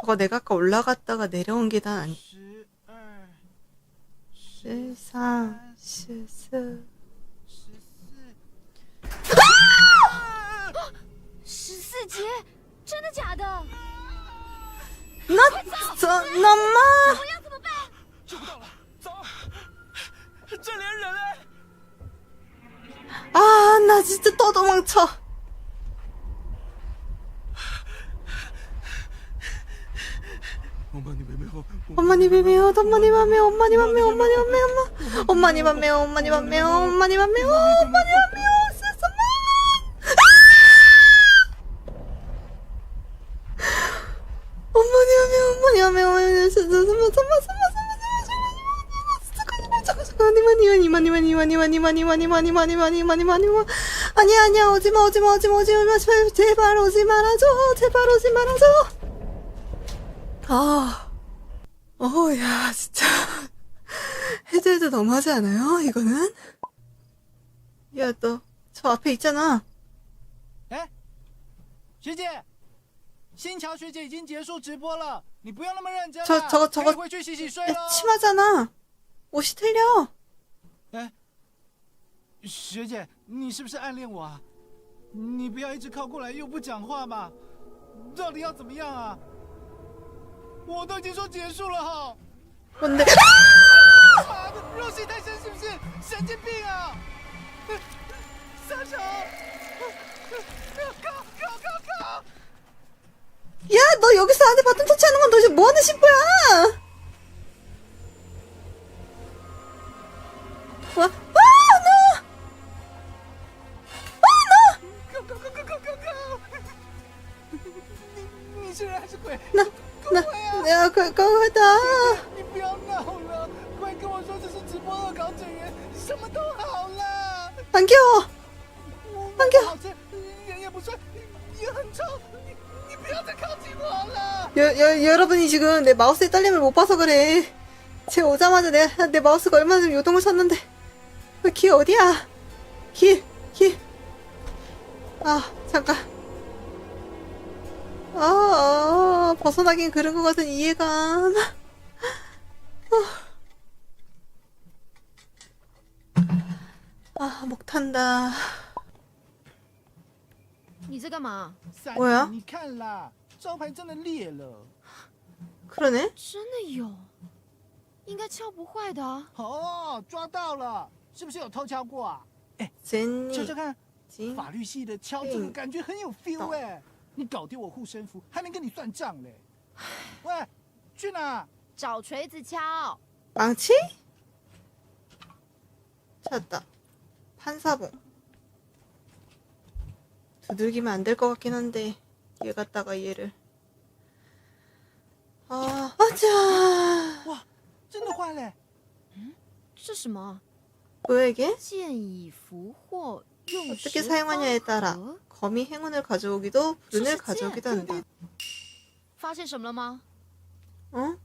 저거 내가 아까 올라갔다가 내려온 계단 아니 실상 실수 실수지 진짜 아다 나 저, 엄마 这连人啊！那这这都都忘错。 엄마니 매매요. 엄마니 매매요. 엄마니 맘매 엄마니 맘매 엄마니 맘매 엄마. 엄마니 맘매 엄마니 맘매 엄마니 맘매 엄마니 맘매 엄마니 맘매 엄마니 맘매 엄마니 진짜 엄마 엄마 아니야 아니야 오지마 오지마 오지마 오지마 제발 오지 말아줘 제발 오지 말아줘 아 어야 진짜 해제도 너무하지 않아요 이거는 야 너 저 앞에 있잖아 哎，学姐，新桥学姐已经结束直播了，你不用那么认真了。这这个这个可以回去洗洗睡 야 了。 치마잖아 옷이 틀려 哎，学姐，你是不是暗恋我啊？你不要一直靠过来又不讲话嘛，到底要怎么样啊？ 我都已经说结束了哈。 뭔데 妈的，入戏太深是不是？神经病啊！撒手！靠靠靠靠！ 야 너 여기서 안에 바톤 터치하는 건 도대체 뭐하는 신부야 와, 아, 나!靠靠靠靠靠靠靠！你你是人还是鬼？ 나, 나, 야, 그, 그거다. 你不要闹了，快跟我说这是直播恶搞整人，什么都好了。 안 귀여워. 我放开好吃，人也不帅，也很丑，你你不要再靠近我了。 여, 여, 여러분이 지금 내 마우스의 딸림을 못 봐서 그래. 제 오자마자 내, 내 마우스가 얼마나 좀 요동을 쳤는데. 그 길 어디야? 길, 길. 아, 잠깐. 아, 아 벗어나긴 그런 것 같은 이해감. 아, 목 탄다. 你在干嘛？三我呀你看啦，招牌真的裂了。 그러네? 真的有，应该敲不坏的啊。哦，抓到了，是不是有偷敲过啊？敲 제니, 敲看， 진, 法律系的敲这个感觉很有 feel 哎、 你搞丢我护身符，还没跟你算账嘞。喂，去哪？找锤子敲。 망치? 찾았다. 판사봉. 두들기면 안 될 것 같긴 한데 얘 갖다가 얘를 아, 아자. 哇，真的坏嘞！这什么？ 뭐야 이게? 剑以俘获，用 어떻게 사용하냐에 따라 거미 행운을 가져오기도 불운을 가져오기도 한다. 어?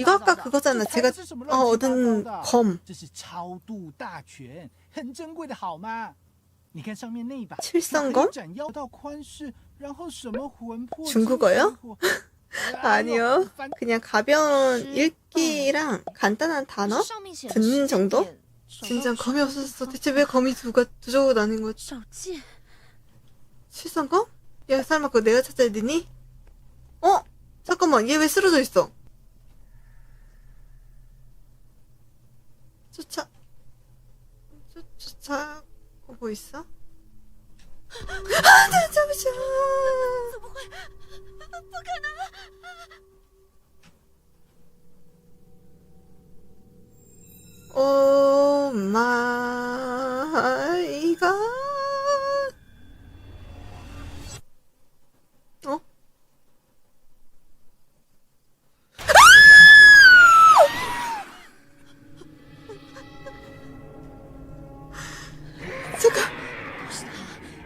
이거 아까 그거잖아. 제가 어, 얻은 검. 칠성검? 중국어요? 아니요. 그냥 가벼운 음， 읽기랑 어。 간단한 단어? 듣는 정도? 진짜 검이 없어졌어. 대체 왜 검이 두가 두 조각 나는 거지? 실선검? 야 설마 그거 내가 찾아야 되니? 어? 잠깐만 얘 왜 쓰러져 있어? 쫓아 쫓, 쫓아 오고 있어? 아, 나 잠시만. 어.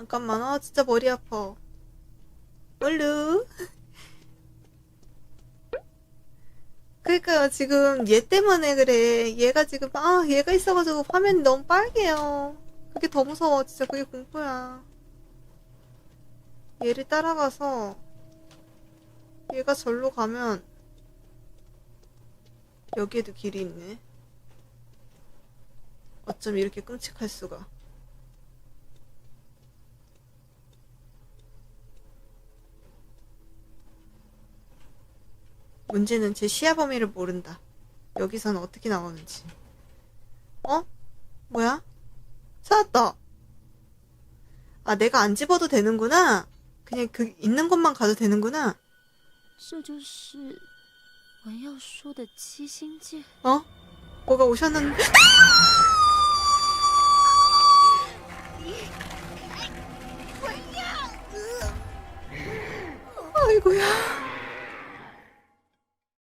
잠깐만, 아, 진짜 머리 아파. 얼루. 그러니까요, 지금 얘 때문에 그래. 얘가 지금, 아, 얘가 있어가지고 화면이 너무 빨개요. 그게 더 무서워. 진짜 그게 공포야. 얘를 따라가서 얘가 절로 가면 여기에도 길이 있네. 어쩜 이렇게 끔찍할 수가. 문제는 제 시야 범위를 모른다. 여기서는 어떻게 나오는지. 어? 뭐야? 찾았다. 아, 내가 안 집어도 되는구나. 그냥 그 있는 곳만 가도 되는구나. 这就是我要说的七星剑。 어? 뭐가 오셨는데? 아이고야.